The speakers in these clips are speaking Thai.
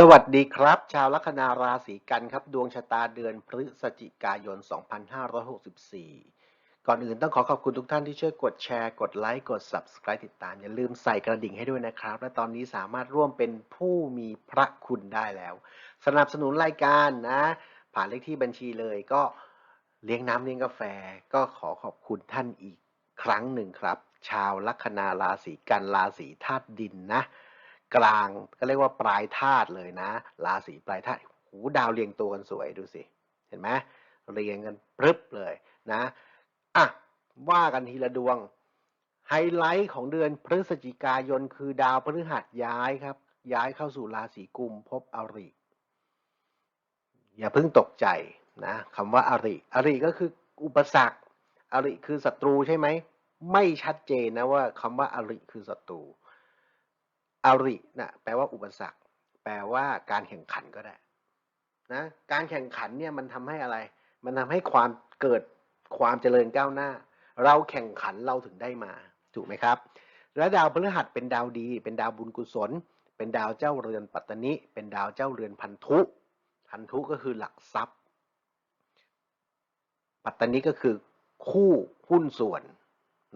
สวัสดีครับ ชาวลัคนาราศีกันครับ ดวงชะตาเดือนพฤศจิกายน 2564 ก่อนอื่นต้องขอขอบคุณทุกท่านที่ช่วยกดแชร์ กดไลค์ กด Subscribe ติดตาม อย่าลืมใส่กระดิ่งให้ด้วยนะครับ และตอนนี้สามารถร่วมเป็นผู้มีพระคุณได้แล้ว สนับสนุนรายการนะ ผ่านเลขที่บัญชีเลยก็เลี้ยงน้ำเลี้ยงกาแฟ ก็ขอขอบคุณท่านอีกครั้งหนึ่งครับ ชาวลัคนาราศีกันราศีธาตุดินนะ กลางก็เรียกว่าปลายธาตุเลยนะ ราศีปลายธาตุหูดาวเรียงตัวกันสวยดูสิ เห็นไหมเรียงกันปรึบเลยนะอะว่ากันทีละดวง ไฮไลท์ของเดือนพฤศจิกายนคือดาวพฤหัสย้ายครับ ย้ายเข้าสู่ราศีกุมภพอริ อย่าเพิ่งตกใจนะคำว่าอริ อริก็คืออุปสรรค อริคือศัตรูใช่ไหม ไม่ชัดเจนนะว่าคำว่าอริคือศัตรู อรินะแปลว่าอุปสรรค แปลว่าการแข่งขันก็ได้นะการแข่งขันเนี่ยมันทำให้อะไร มันทำให้ความเกิดความเจริญก้าวหน้า เราแข่งขันเราถึงได้มา ถูกไหมครับ และดาวพฤหัสเป็นดาวดี เป็นดาวบุญกุศล เป็นดาวเจ้าเรือนปัตตนิ เป็นดาวเจ้าเรือนพันธุ พันธุก็คือหลักทรัพย์ ปัตตนิก็คือคู่หุ้นส่วน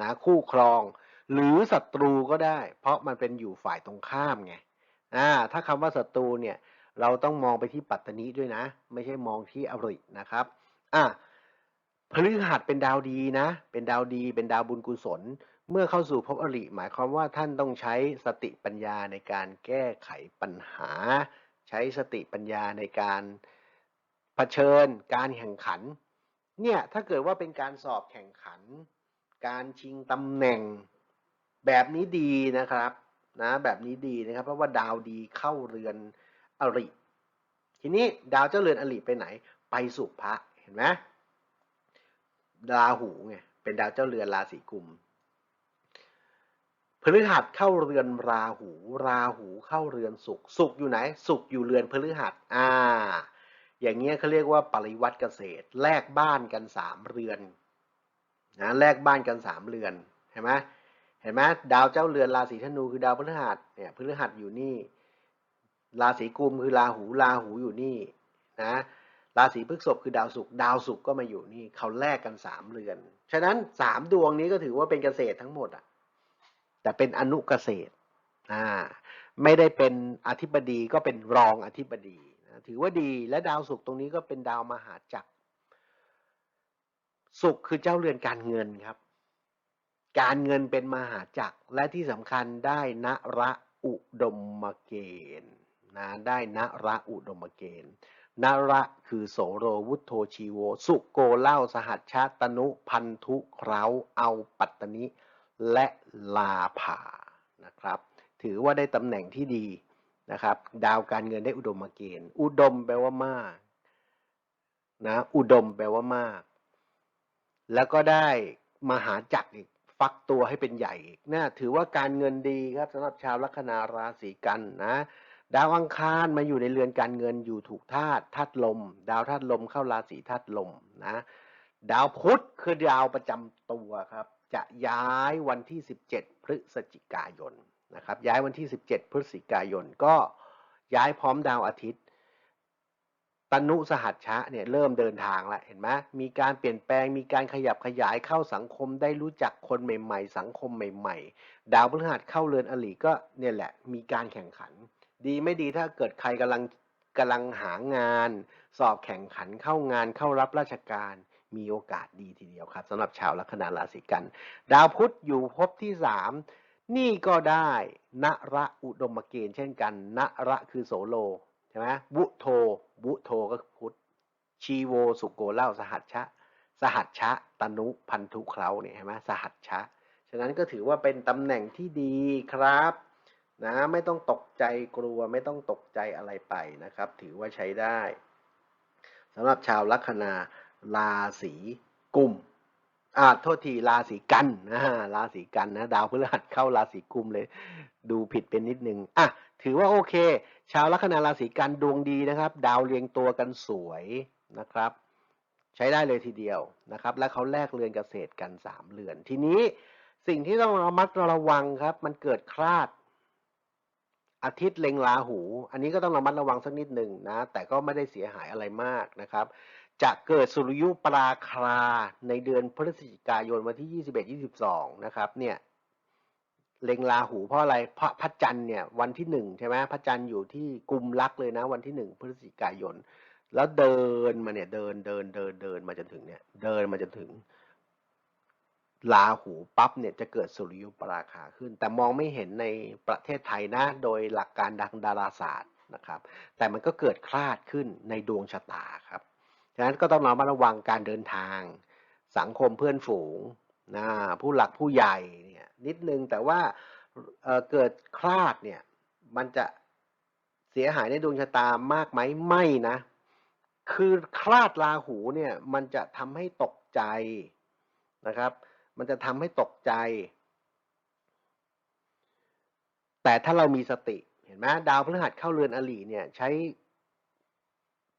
นะคู่ครอง หรือศัตรูก็ได้ เพราะมันเป็นอยู่ฝ่ายตรงข้ามไงอ่าถ้าคำว่าศัตรูเนี่ยเราต้องมองไปที่ปัตตนิด้วยนะ ไม่ใช่มองที่อรินะครับอะพฤหัสเป็นดาวดีนะ เป็นดาวดี เป็นดาวบุญกุศล เมื่อเข้าสู่ภพอริ หมายความว่าท่านต้องใช้สติปัญญาในการแก้ไขปัญหา ใช้สติปัญญาในการเผชิญ การแข่งขัน เนี่ยถ้าเกิดว่าเป็นการสอบแข่งขัน การชิงตำแหน่ง แบบนี้ดีนะครับนะแบบนี้ดีนะครับ เพราะว่าดาวดีเข้าเรือนอริ ทีนี้ดาวเจ้าเรือนอริไปไหน ไปสุภะเห็นไหมราหูไงเป็นดาวเจ้าเรือนราศีกุมพฤหัสเข้าเรือนราหู ราหูเข้าเรือนศุกร์ศุกอยู่ไหนศุกอยู่เรือนพฤหัสอ่า อย่างเงี้ยเขาเรียกว่าปริวัติเกษตร แลกบ้านกันสามเรือนนะแลกบ้านกันสามเรือนเห็นไหม เห็นไหมดาวเจ้าเรือนราศีธนูคือดาวพฤหัสเนี่ยพฤหัสอยู่นี่ ราศีกุมคือราหูราหูอยู่นี่นะราศีพฤษภคือดาวศุกร์ดาวศุกร์ก็มาอยู่นี่เขาแลกกันสามเรือน ฉะนั้นสามดวงนี้ก็ถือว่าเป็นเกษตรทั้งหมดอะแต่เป็นอนุเกษตรอ่าไม่ได้เป็นอธิบดีก็เป็นรองอธิบดีนะถือว่าดีและดาวศุกร์ตรงนี้ก็เป็นดาวมหาจักรศุกร์คือเจ้าเรือนการเงินครับ การเงินเป็นมหาจักรและที่สำคัญได้นระอุดมเกณฑ์นะได้นระอุดมเกณฑ์นระคือโสโรวุฒโธชีโว สุโกเล่าสหัชชาตนุพันธุเคราเอาปัตตนิ และลาภานะครับ ถือว่าได้ตำแหน่งที่ดีนะครับ ดาวการเงินได้อุดมเกณฑ์ อุดมแปลว่ามากนะอุดมแปลว่ามาก แล้วก็ได้มหาจักรอีก ฟักตัวให้เป็นใหญ่อีกนะถือว่าการเงินดีครับสำหรับชาวลัคนาราศีกันนะดาวอังคารมาอยู่ในเรือนการเงินอยู่ถูกธาตุธาตุลม ดาวธาตุลมเข้าราศีธาตุลมนะดาวพุธคือดาวประจำตัวครับ จะย้ายวันที่ 17 พฤศจิกายนนะครับย้ายวันที่ 17 พฤศจิกายนก็ย้ายพร้อมดาวอาทิตย์ ตนุสหัชชะเนี่ยเริ่มเดินทางแล้วเห็นไหมมีการเปลี่ยนแปลงมีการขยับขยายเข้าสังคมได้รู้จักคนใหม่ ๆ สังคมใหม่ ๆ ดาวพฤหัสเข้าเรือนอลีก็เนี่ยแหละ มีการแข่งขัน ดีไม่ดีถ้าเกิดใครกำลังกำลังหางาน สอบแข่งขันเข้างานเข้ารับราชการมีโอกาสดีทีเดียวครับสำหรับชาวลัคนาราศีกัน ดาวพุธอยู่ภพที่สามนี่ก็ได้นระอุดมเกณฑ์เช่นกันนระคือโสโลใช่ไหมบุโท บุโทก็คือพุทธชีโวสุโกเล่าสหัชชะ สหัชชะตนุพันธุเคราเนี่ยใช่ไหมสหัชชะ ฉะนั้นก็ถือว่าเป็นตำแหน่งที่ดีครับนะไม่ต้องตกใจกลัวไม่ต้องตกใจอะไรไปนะครับ ถือว่าใช้ได้สำหรับชาวลัคนาราศีกุมอ่าโทษทีราศีกันนะราศีกันนะดาวพฤหัสเข้าราศีกุมเลย ดูผิดเป็นนิดนึงอะถือว่าโอเค ชาวลัคนาราศีกันดวงดีนะครับ ดาวเรียงตัวกันสวยนะครับ ใช้ได้เลยทีเดียวนะครับ และเขาแลกเรือนเกษตรกันสามเรือน ทีนี้สิ่งที่ต้องระมัดระวังครับ มันเกิดคลาด อาทิตย์เล็งราหู อันนี้ก็ต้องระมัดระวังสักนิดหนึ่งนะ แต่ก็ไม่ได้เสียหายอะไรมากนะครับ จะเกิดสุริยุปราคาในเดือนพฤศจิกายนวันที่ 21 22 นะครับเนี่ย เล็งราหูเพราะอะไรเพราะพระจันทร์เนี่ยวันที่หนึ่งใช่ไหมพระจันทร์อยู่ที่กุมลักเลยนะ วันที่หนึ่งพฤศจิกายน แล้วเดินมาเนี่ยเดินเดินเดินเดินมาจนถึงเนี่ย เดินมาจนถึงราหูปั๊บเนี่ยจะเกิดสุริยุปราคาขึ้น แต่มองไม่เห็นในประเทศไทยนะโดยหลักการดังดาราศาสตร์นะครับ แต่มันก็เกิดคลาดขึ้นในดวงชะตาครับฉะนั้นก็ต้องระมัดระวังการเดินทาง สังคมเพื่อนฝูงนะผู้หลักผู้ใหญ่ นิดนึง แต่ว่าเเกิดคลาดเนี่ยมันจะเสียหายในดวงชะตามากไหมไม่นะ คือคลาดราหูเนี่ยมันจะทำให้ตกใจนะครับ มันจะทำให้ตกใจ แต่ถ้าเรามีสติเห็นไหมดาวพฤหัสเข้าเรือนอลีเนี่ยใช้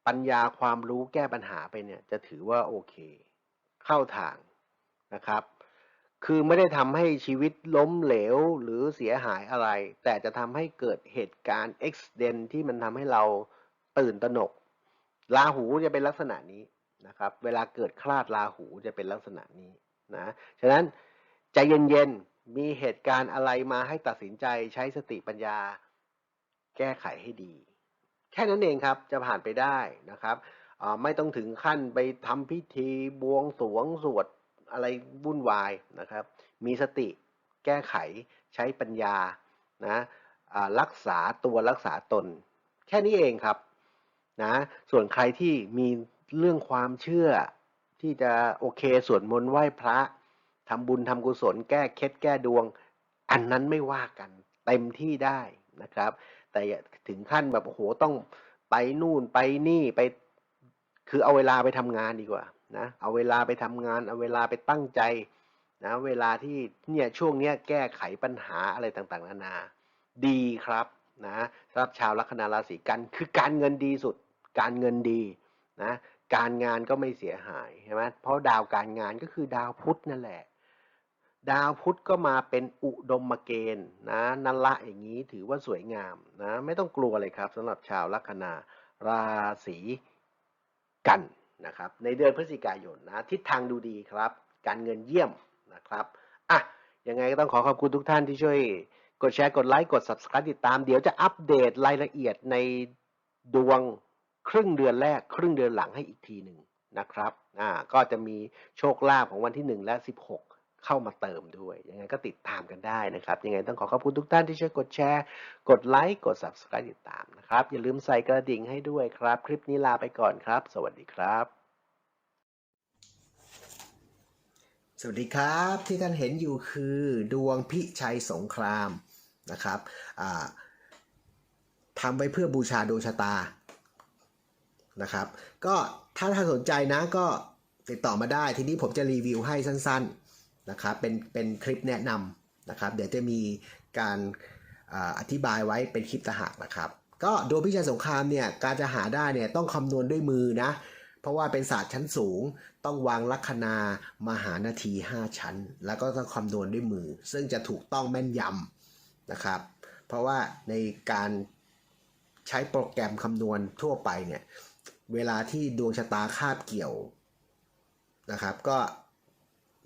ปัญญาความรู้แก้ปัญหาไปเนี่ยจะถือว่าโอเค เข้าทางนะครับ คือไม่ได้ทำให้ชีวิตล้มเหลวหรือเสียหายอะไร แต่จะทำให้เกิดเหตุการณ์ accident ที่มันทำให้เราตื่นตระหนกราหูจะเป็นลักษณะนี้นะครับ เวลาเกิดคลาดราหูจะเป็นลักษณะนี้นะฉะนั้นใจเย็นๆมีเหตุการณ์อะไรมาให้ตัดสินใจใช้สติปัญญา แก้ไขให้ดี แค่นั้นเองครับจะผ่านไปได้นะครับไม่ต้องถึงขั้นไปทำพิธีบวงสวงสวด อะไรวุ่นวายนะครับ มีสติแก้ไขใช้ปัญญานะรักษาตัวรักษาตน แค่นี้เองครับนะส่วนใครที่มีเรื่องความเชื่อที่จะโอเคสวดมนต์ไหว้พระทำบุญทำกุศล แก้เคล็ดแก้ดวง อันนั้นไม่ว่ากัน เต็มที่ได้นะครับ แต่ถึงขั้นแบบโอ้โหต้องไปนู่นไปนี่ไป คือเอาเวลาไปทำงานดีกว่า นะเอาเวลาไปทำงานเอาเวลาไปตั้งใจนะเวลาที่เนี่ยช่วงเนี้ยแก้ไขปัญหาอะไรต่างๆนานา ดีครับนะสำหรับชาวลัคนาราศีกันคือการเงินดีสุด การเงินดีนะการงานก็ไม่เสียหายใช่ไหมเพราะดาวการงานก็คือดาวพุธนั่นแหละ ดาวพุธก็มาเป็นอุดมเกณฑ์นะนันละอย่างนี้ถือว่าสวยงามนะไม่ต้องกลัวเลยครับสำหรับชาวลัคนาราศีกัน นะครับในเดือนพฤศจิกายนนะทิศทางดูดีครับ การเงินเยี่ยมนะครับอะยังไงก็ต้องขอขอบคุณทุกท่านที่ช่วยกดแชร์กดไลค์กด subscribe ติดตามเดี๋ยวจะอัปเดตรายละเอียดในดวงครึ่งเดือนแรก ครึ่งเดือนหลังให้อีกทีหนึ่งนะครับอ่าก็จะมีโชคลาภของวันที่ 1 และ 16 เข้ามาเติมด้วย ยังไงก็ติดตามกันได้นะครับ ยังไงต้องขอขอบคุณทุกท่านที่ช่วยกดแชร์ กดไลค์ กด subscribe ติดตามนะครับ อย่าลืมใส่กระดิ่งให้ด้วยครับ คลิปนี้ลาไปก่อนครับ สวัสดีครับ สวัสดีครับที่ท่านเห็นอยู่คือดวงพิชัยสงครามนะครับทำไว้เพื่อบูชาดวงชะตานะครับ ก็ถ้าท่านสนใจนะก็ติดต่อมาได้ ทีนี้ผมจะรีวิวให้สั้นๆ นะครับเป็นเป็นคลิปแนะนำนะครับ เดี๋ยวจะมีการอธิบายไว้เป็นคลิปตะหากนะครับ ก็ดวงพิชัยสงครามเนี่ยการจะหาได้เนี่ยต้องคำนวณด้วยมือนะ เพราะว่าเป็นศาสตร์ชั้นสูง ต้องวางลัคนามหานาที 5 ชั้น แล้วก็ต้องคำนวณด้วยมือ ซึ่งจะถูกต้องแม่นยำนะครับ เพราะว่าในการใช้โปรแกรมคำนวณทั่วไปเนี่ยเวลาที่ดวงชะตาคาบเกี่ยวนะครับ ก็